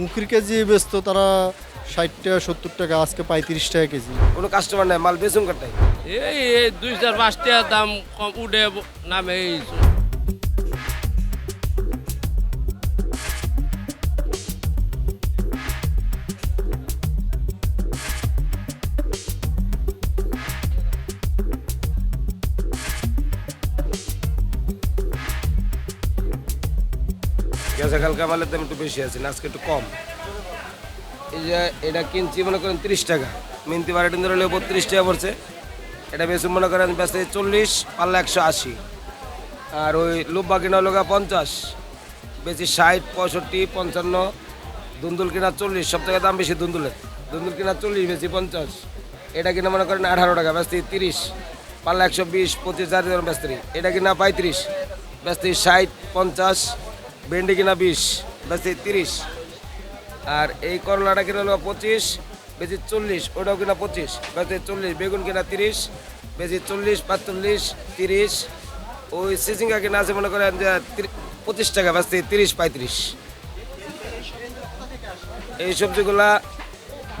মুখির KG বেচতো তারা ষাট টাকা সত্তর টাকা আজকে পঁয়ত্রিশ টাকা কেজি। কোনো কাস্টমার নাই মাল বেচুন কাটাই এই এই দুই চার পাঁচ টাকা দাম কম উঠে নামে এই গেছে কালকে মালের দাম একটু বেশি আছে আজকে একটু কম। এই যে এটা কিনছি, মনে করেন তিরিশ টাকা। মিন্তি বারো ধরে বত্রিশ টাকা পড়ছে। এটা বেশি মনে করেন ব্যস্ত চল্লিশ পাল্লা একশো আশি। আর ওই লুব্বা কিনা লোকা পঞ্চাশ। বেশি ষাট, পঁয়ষট্টি, পঞ্চান্ন। দুন্দুল কিনা চল্লিশ, সব থেকে দাম বেশি দুন্দুলের। দুন্দুল কিনা চল্লিশ বেশি পঞ্চাশ। এটা কিনা মনে করেন আঠারো টাকা ব্যস্ত তিরিশ। পাল্লা একশো বিশ, পঁচিশ হাজার ব্যস্ত এটা কিনা পঁয়ত্রিশ ব্যস্ত ষাট, পঞ্চাশ। ভেন্ডি কিনা বিশ ব্যস্ত তিরিশ। আর এই করলাটা কিনা হলো পঁচিশ বেশি চল্লিশ, ওটাও কিনা পঁচিশ বেশি চল্লিশ, বেগুন কিনা তিরিশ বেশি চল্লিশ, পাঁচচল্লিশ, তিরিশ। ওই সিজিঙ্গা কিনা আছে, মনে করেন যে পঁচিশ টাকা বেশি তিরিশ, পঁয়ত্রিশ। এই সবজিগুলা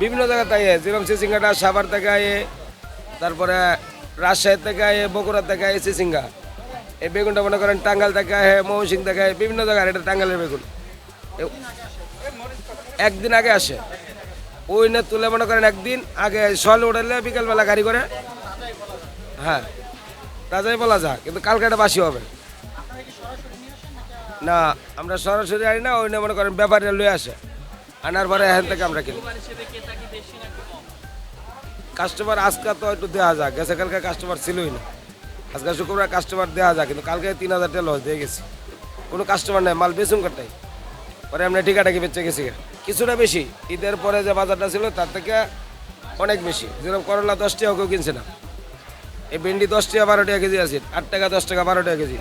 বিভিন্ন জায়গা তাই যেরকম সিসিঙ্গাটা সাভার থেকে আয়ে, তারপরে রাজশাহী থেকে আয়ে, বগুড়া থেকে আয়ে সিসিঙ্গা এই বেগুনটা মনে করেন টাঙ্গাল থেকে আয়ে মৌসিং আয়ে বিভিন্ন জায়গায় এটা টাঙ্গালের বেগুন। একদিন আগে আসে। ওই না তুলে মনে করেন একদিন আগে সকালে উঠালে বিকালবেলা গাড়ি করে। হ্যাঁ তাজাই বলা যাক, কিন্তু কালকে এটা বাসি হবে। না, আমরা সরাসরি আনি না, ওই না মনে করেন ব্যাপারীরা লয়ে আসে। আনার পরে এখান থেকে আমরা কিনি। কাস্টমার আজকে তো একটু দেওয়া যাক, গেছে কালকে কাস্টমার ছিলই না। আজকে শুক্রবার কাস্টমার দেওয়া যায়, কিন্তু কালকে তিন হাজার টাকা লস দিয়ে গেছি। কোনো কাস্টমার নাই, মাল বেচুন কাটাই পরে আমরা ঠিকাটাকি বেচে গেছি কিছুটা বেশি, ঈদের পরে যে বাজারটা ছিল তার থেকে অনেক বেশি। যেরকম করলা দশ টাকা, কেউ কিনছে না। এই ভেন্ডি দশ টাকা, বারো টাকা কেজি আছে, আট টাকা, দশ টাকা, বারো টাকা কেজি।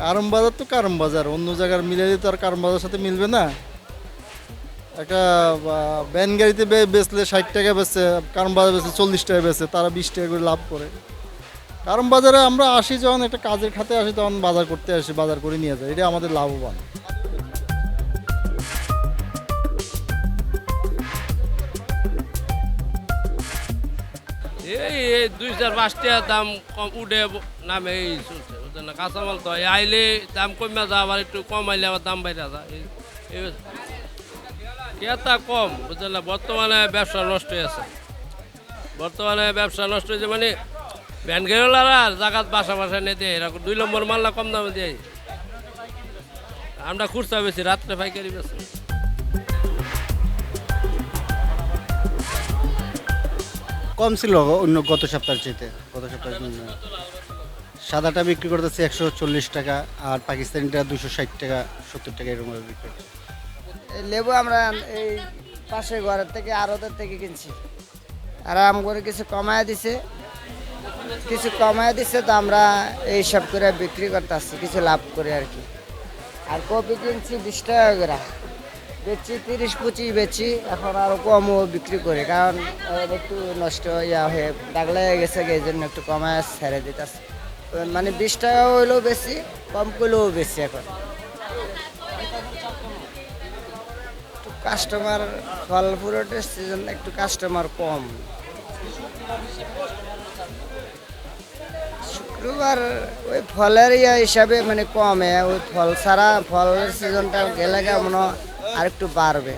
কারম বাজার তো কারম বাজার অন্য জায়গার মিলে তো আর কারম বাজার সাথে মিলবে না। একটা ভ্যান গাড়িতে বেচলে ষাট টাকা বেচছে, কারণ বাজার বেচলে চল্লিশ টাকা বেচছে তারা বিশ টাকা করে লাভ করে। কারণ বাজারে আমরা আসি যখন, একটা কাজের খাতে আসি, তখন বাজার করতে আসি, বাজার করে নিয়ে যাই, এটা আমাদের লাভবান। এই এই দুই চার পাঁচ টাকা দাম কম, উঠে নামে, এই চলছে কাঁচামাল তো আইলে দাম কমে যা আবার একটু কম আইলে আবার দাম বাইরে যা এই এই ক্রেতা কম, বুঝলেন না? বর্তমানে ব্যবসা নষ্ট হয়েছে বর্তমানে ব্যবসা নষ্ট হয়েছে মানে ভ্যান গেলারা জাগাত বাসা বাসা দেয় এরকম দুই নম্বর মাল্লা কম দামে দেয়। আমরা খুঁজতে বেশি রাত্রে পাইকারি বেশি কম ছিল অন্য গত সপ্তাহের চাইতে, গত সপ্তাহের জন্য। সাদাটা বিক্রি করতেছে একশো চল্লিশ টাকা, আর পাকিস্তানিটা দুশো ষাট টাকা, সত্তর টাকা এরকম বিক্রি এই লেবু আমরা এই পাশে ঘরের থেকে আরতের থেকে কিনছি। আরাম করে কিছু কমায় দিছে। কিছু কমায় দিছে তো আমরা এই সব করে বিক্রি করতে আসছি, কিছু লাভ করে আর কি। আর কপি কিনছি বিশ টাকা করে। বেচি তিরিশ, পঁচিশ বেচি এখন আরও কমও বিক্রি করি, কারণ একটু নষ্ট ইয়া হয়ে দাগ গেছে এই জন্য একটু কমায় ছেড়ে দিতেছে মানে বিশ টাকা হইলেও বেশি, কম করলেও বেশি এখন। কাস্টমার ফল ফুলের সিজন একটু কাস্টমার কম। শুক্রবার ওই ফলের ইয়া হিসাবে মানে কমে, ওই ফল ছাড়া ফলের সিজনটা গেলে কেমন আর একটু বাড়বে।